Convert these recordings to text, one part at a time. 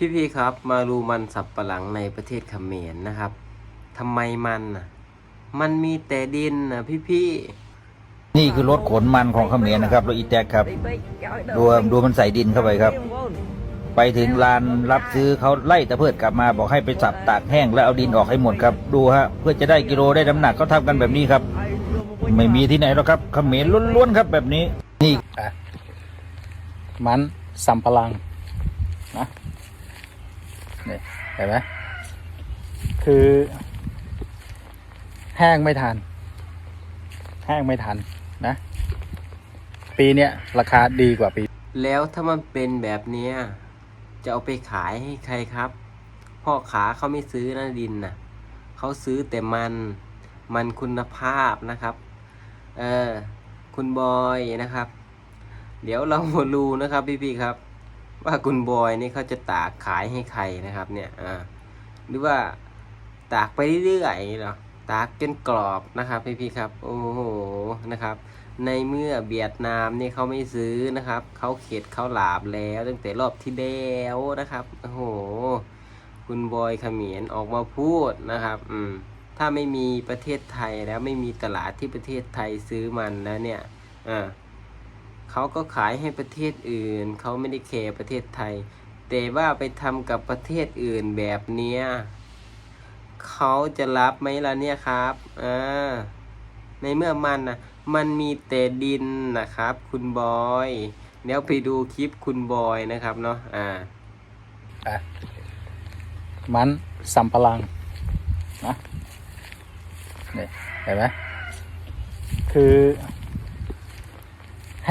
พี่พี่ๆครับ มาดูมันสับปะหลังในประเทศเขมรนะครับทำไมมันน่ะ มันมีแต่ดินนะพี่พี่นี่คือรถขนมันของเขมรนะครับรถอีแท็กครับ ดูดูมันใส่ดินเข้าไปครับ ไปถึงลานรับซื้อเขาไล่ตะเพิดกลับมาบอกให้ไปสับตากแห้งแล้วเอาดินออกให้หมดครับ ดูฮะเพื่อจะได้กิโลได้น้ำหนักก็ทำกันแบบนี้ครับ ไม่มีที่ไหนหรอกครับเขมรล้วนๆครับ แบบนี้นี่มันสัมปะหลังนะ นี่เห็นไหมคือ แห้งไม่ทัน แห้งไม่ทันนะ ปีเนี้ยราคาดีกว่าปี แล้วถ้ามันเป็นแบบเนี้ย จะเอาไปขายให้ใครครับ พ่อขาเขาไม่ซื้อนะดินน่ะเขาซื้อแต่มันมันคุณภาพนะครับ เออคุณบอยนะครับ เดี๋ยวเรามาดูนะครับพี่ๆครับ ว่าคุณบอยนี่เขาจะตากขายให้ใครนะครับ เนี่ยอ่าหรือว่าตากไปเรื่อยๆเหรอตากจนกรอบนะครับพี่พี่ๆครับโอ้โหนะครับ ในเมื่อเวียดนามนี่เขาไม่ซื้อนะครับเขาเข็ดเขาหลาบแล้วตั้งแต่รอบที่แล้วนะครับโอ้โห คุณบอยเขมียนออกมาพูดนะครับ อืมถ้าไม่มีประเทศไทยแล้วไม่มีตลาดที่ประเทศไทยซื้อมันแล้วเนี่ยอ่า เขาก็ขายให้ประเทศอื่น เขาไม่ได้แคร์ประเทศไทย แต่ว่าไปทำกับประเทศอื่นแบบเนี้ยเขาจะรับไหมล่ะเนี่ยครับอ่าในเมื่อมันนะมันมีแต่ดินนะครับ คุณบอยเดี๋ยวไปดูคลิปคุณบอยนะครับเนาะอ่าอะมันสัมปะหลังนะนี่เห็นไหมคือ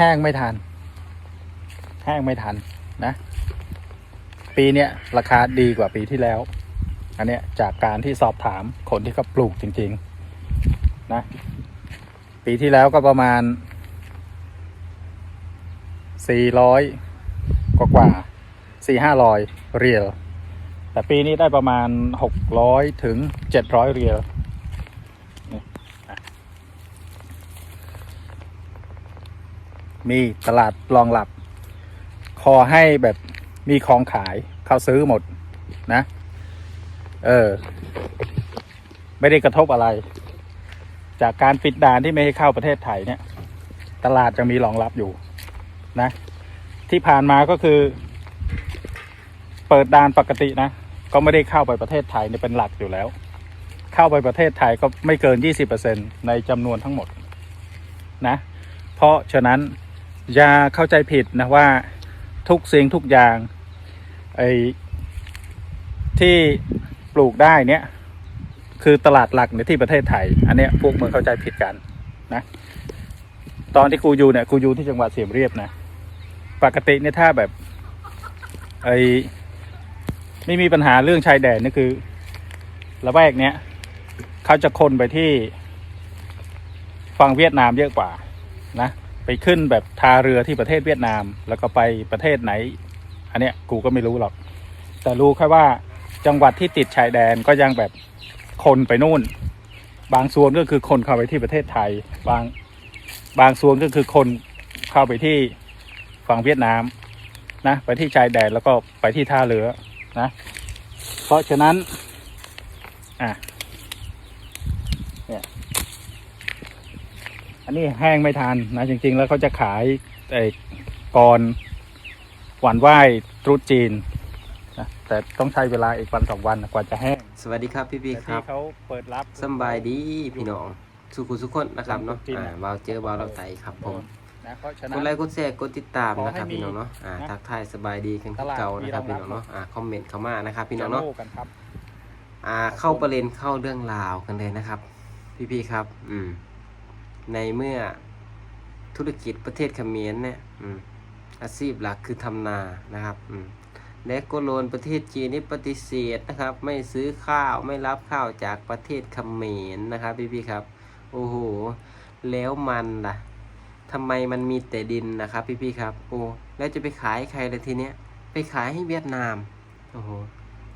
แห้งไม่ทัน แห้งไม่ทันนะ ปีเนี้ยราคาดีกว่าปีที่แล้ว อันเนี้ยจากการที่สอบถามคนที่เขาปลูกจริง ๆ นะ ปีที่แล้วก็ประมาณสี่ร้อยกว่ากว่าสี่ห้าร้อยเรียลแต่ปีนี้ได้ประมาณหกร้อยถึงเจ็ดร้อยเรียลนี่อะ มีตลาดรองหลับ ขอให้แบบมีของขายเขาซื้อหมดนะ เออ ไม่ได้กระทบอะไร จากการปิดด่านที่ไม่ให้เข้าประเทศไทยเนี่ย ตลาดยังมีรองรับอยู่นะ ที่ผ่านมาก็คือ เปิดด่านปกตินะ ก็ไม่ได้เข้าไปประเทศไทยเนี่ยเป็นหลักอยู่แล้ว เข้าไปประเทศไทยก็ไม่เกิน 20%ในจำนวนทั้งหมดนะ เพราะฉะนั้น อย่าเข้าใจผิดนะว่าทุกสิ่งทุกอย่างไอ้ที่ปลูกได้เนี่ย คือตลาดหลักในที่ประเทศไทย อันเนี้ยพวกมึงเข้าใจผิดกันนะ ตอนที่กูอยู่เนี่ยกูอยู่ที่จังหวัดเสียมเรียบนะปกติเนี่ยถ้าแบบไอไม่มีปัญหาเรื่องชายแดนนี่คือละแวกเนี้ยเขาจะคนไปที่ฝั่งเวียดนามเยอะกว่านะ ไปขึ้นแบบทาเรือที่ประเทศเวียดนาม แล้วก็ไปประเทศไหน อันเนี้ยกูก็ไม่รู้หรอก แต่รู้แค่ว่าจังหวัดที่ติดชายแดนก็ยังแบบคนไปนู่น บางส่วนก็คือคนเข้าไปที่ประเทศไทย บางบางส่วนก็คือคนเข้าไปที่ฝั่งเวียดนามนะไปที่ชายแดนแล้วก็ไปที่ท่าเรือนะ เพราะฉะนั้นอะเนี่ย อันนี้แห้งไม่ทันนะจริง ๆ แล้วเขาจะขายไอ้ก่อนหวานไหว้ตรุษจีนนะแต่ต้องใช้เวลาอีกวันสองวันกว่าจะแห้งสวัสดีครับพี่พี่แต่ๆครับที่เขาเปิดรับ สำบายดีพี่น้องสุขุสุขคนนะครับเนาะจริงๆอ่าอะวาวเจอวาวเราไตครับผมนะเพราะฉะกนั้ดนไลค์กดแชร์กดติดตามนะครับขอให้มีพี่น้องเนาะอ่านะทักทายสบายดีกันตลาดเก่านะครับมีพี่รน้อองงรับเนาะอ่าคอมเมนต์เข้ามานะครับพี่น้จะองเนาะโลกันครับ อ่าเข้าประเด็นเข้าเรื่องราวกันเลยนะครับ พี่ๆครับ อืม ในเมื่อธุรกิจประเทศเขมรเนี่ยอาชีพหลักคือทำนานะครับและก็โลนประเทศจีนนี่ปฏิเสธนะครับ ไม่ซื้อข้าวไม่รับข้าวจากประเทศเขมรนะครับพี่ๆครับ โอ้โหแล้วมันล่ะทำไมมันมีแต่ดินนะครับ พี่ๆครับ โอ้แล้วจะไปขายให้ใครเลยทีเนี้ยไปขายให้เวียดนามโอ้โห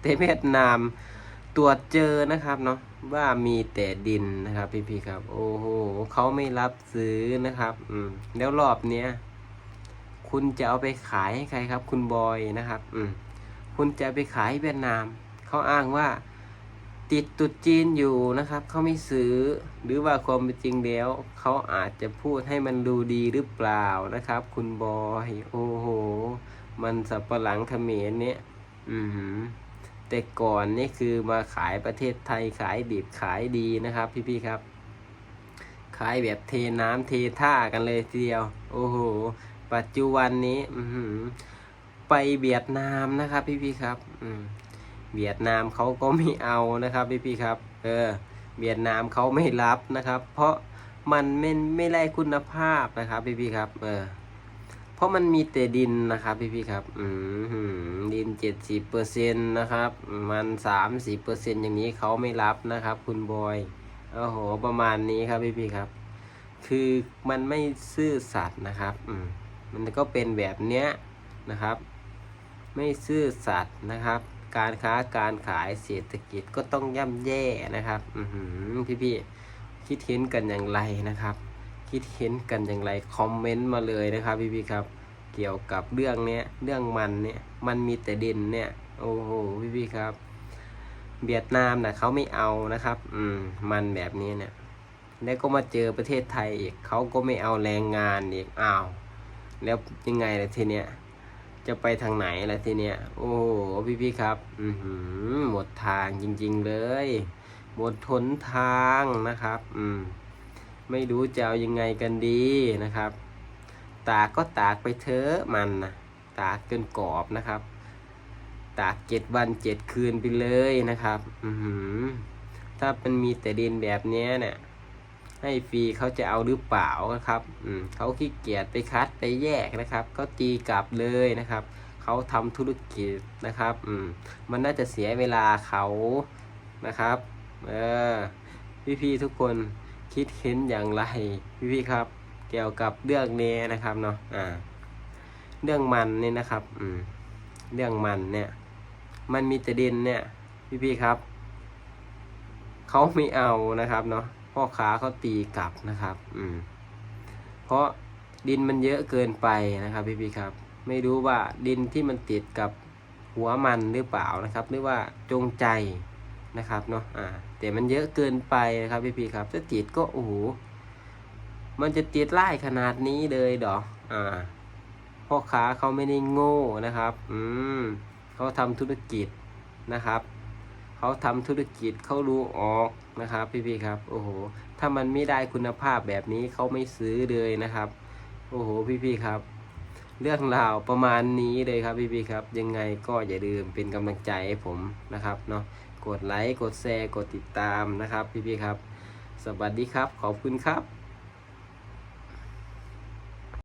แต่เวียดนาม ตรวจเจอนะครับเนาะว่ามีแต่ดินนะครับ พี่ๆครับ โอ้โหเขาไม่รับซื้อนะครับ อืม แล้วรอบเนี้ยคุณจะเอาไปขายให้ใครครับ คุณบอยนะครับ อืม คุณจะไปขายเวียดนามเขาอ้างว่า ติดตุดจีนอยู่นะครับเขาไม่ซื้อ หรือว่าความเป็นจริงแล้วเขาอาจจะพูดให้มันดูดีหรือเปล่านะครับ คุณบอย โอ้โห มันสับปะหลังเขมรเนี่ย อือหือ แต่ก่อนนี่คือมาขายประเทศไทยขายดิบขายดีนะครับ พี่ๆครับ ขายแบบเทน้ำเทท่ากันเลยทีเดียว โอ้โห ปัจจุบันนี้ออืไปเวียดนามนะครับพี่ๆครับอืเวียดนามเขาก็ไม่เอานะครับพี่พี่ๆครับ เออ เวียดนามเขาไม่รับนะครับ เพราะมันไม่ไม่ไล่คุณภาพนะครับพี่พี่ๆครับ เออ ราะมันมีแต่ดินนะครับพี่พี่ครับอืมดินเจ็ดสิบเปอร์เซ็นต์นะครับ มันสามสิบเปอร์เซ็นอย่างนี้เขาไม่รับนะครับ คุณบอยโอ้โหประมาณนี้ครับพี่พี่ครับ คือมันไม่ซื่อสัตย์นะครับอืมมันก็เป็นแบบเนี้ยนะครับ ไม่ซื่อสัตย์นะครับ การค้าการขายเศรษฐกิจก็ต้องย่ำแย่นะครับ อืพี่พี่คิดเห็นกันอย่างไรนะครับ คิดเห็นกันอย่างไรคอมเมนต์มาเลยนะครับพี่พี่ครับเกี่ยวกับเรื่องเนี้ยเรื่องมันเนี่ยมันมีแต่เดินเนี่ยโอ้โหพี่พี่ครับ เวียดนามนะเขาไม่เอานะครับ อืมมันแบบนี้เนี่ยแล้วก็มาเจอประเทศไทยอีกเขาก็ไม่เอาแรงงานอีกอ้าวแล้วยังไงล่ะทีเนี้ยจะไปทางไหนล่ะทีเนี้ยโอ้โหพี่พี่ครับ อือหือหมดทางจริง ๆ เลย หมดทนทางนะครับ อืม ไม่รู้จะเอายังไงกันดีนะครับ ตากก็ตากไปเถอะมันนะตากจนกรอบนะครับ ตากเจ็ดวันเจ็ดคืนไปเลยนะครับ อือถ้ามันมีแต่ดินแบบนี้เนี่ยให้ฟรีเขาจะเอาหรือเปล่านะครับ อืมเขาขี้เกียจไปคัดไปแยกนะครับเขาตีกลับเลยนะครับ เขาทำธุรกิจนะครับ อืมมันน่าจะเสียเวลาเขานะครับ เออพี่ๆทุกคน คิดเห็นอย่างไรพี่ๆครับ เกี่ยวกับเรื่องนี้นะครับเนาะอ่า เรื่องมันนี่นะครับ อืม เรื่องมันเนี่ย มันมีแต่ดินเนี่ย พี่ๆครับเขาไม่เอานะครับเนาะพ่อค้าเขาตีกลับนะครับ อืม เพราะดินมันเยอะเกินไปนะครับพี่ๆครับ ไม่รู้ว่าดินที่มันติดกับหัวมันหรือเปล่านะครับ หรือว่าจงใจ นะครับเนาะอ่าแต่มันเยอะเกินไปนะครับพี่ๆครับถ้าติดก็โอ้โหมันจะติดไล่ขนาดนี้เลยดอกอ่าพ่อค้าเขาไม่ได้โง่นะครับ อืมเขาทำธุรกิจนะครับเขาทำธุรกิจเขารู้ออกนะครับพี่ๆครับ โอ้โห ถ้ามันไม่ได้คุณภาพแบบนี้เขาไม่ซื้อเลยนะครับ โอ้โหพี่ๆครับ เรื่องราวประมาณนี้เลยครับพี่ๆครับ ยังไงก็อย่าลืมเป็นกำลังใจให้ผมนะครับเนาะ กดไลค์ กดแชร์ กดติดตามนะครับพี่ๆครับ สวัสดีครับ ขอบคุณครับ